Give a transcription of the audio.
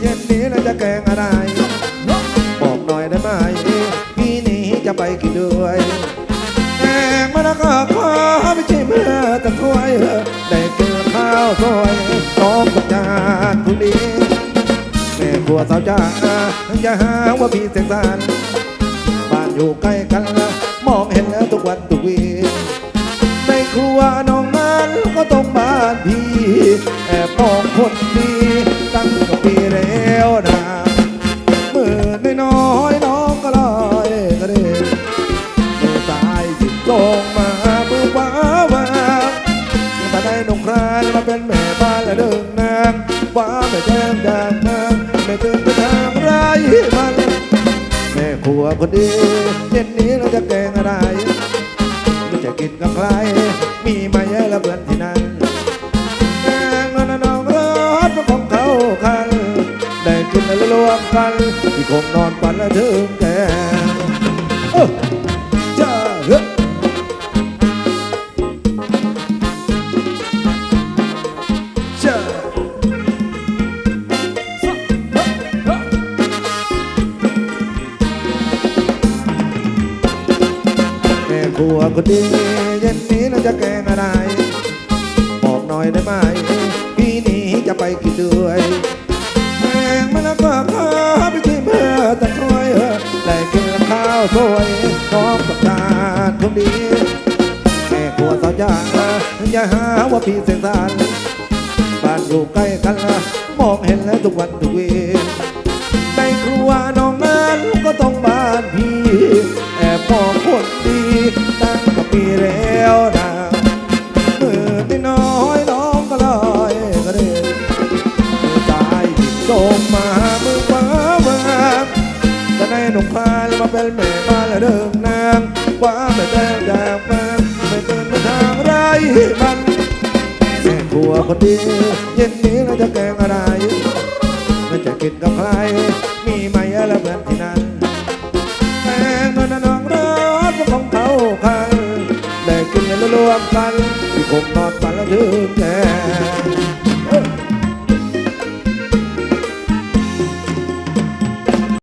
เย็นนี้เราจะแกงอะไร บอกหน่อยได้ไหมพี่นี้จะไปกินด้วยแกงมะละกอขอไม่ใช่เมื่อตะถ้วยได้กินข้าวซอยต้มกับจานทุนี้แม่ครัวสาวจ้าอย่าหาว่าพี่เสกสารบ้านอยู่ใกล้กันมองเห็นแล้วทุกวันทุกวีในครัวน้องนั้นก็ต้องบ้านพี่แอบมองคนดีายหยิบลงมามือขวาวางแต่ได้นงครานมาเป็นแม่บ้านและเดินนางว่าไม่แจ้งดังนางไม่ตื่นไปทางไรมัน แม่ครัวคนดีเย็นนี้เราจะแกงอะไรเราจะกินกับใคร มีไหมละเพื่อนที่นั่นแกงนน้องรถมันของเขาคันได้กินแล้วรวมกันที่คงนอนฝันแล้วถึงแกง ครัวคนดีเย็นนี้เราจะแกงอะไร บอกหน่อยได้ไหมพี่นี้จะไปกินด้วยแมงมันแล้วก็ขอไปที่เมื่อตะคอยเออได้กินข้าวสวยพร้อมกับทานคนดีแม่ครัวสาวจ้าอย่าหาว่าพี่เสียงสารบ้านอยู่ใกล้กันละมองเห็นแล้วทุกวันทุกวีในครัวน้อง ปีแล้วนะมือที่น้อยน้องก็ลอยกระเด็นมือซ้ายหยิบส่งมามือขวาวางจะได้หนุ่มพานมาเป็นแม่บ้านและเดิมนางว่าไม่แจ้งจากแฟนไม่ตื่นมาทางไรมันแม่ครัวคนดีเย็นนี้เราจะแกงอะไรเราจะกินกับใครมีไหมละเพื่อนที่นั่น วมกันที่คงนอนฝันแล้วถึงแก่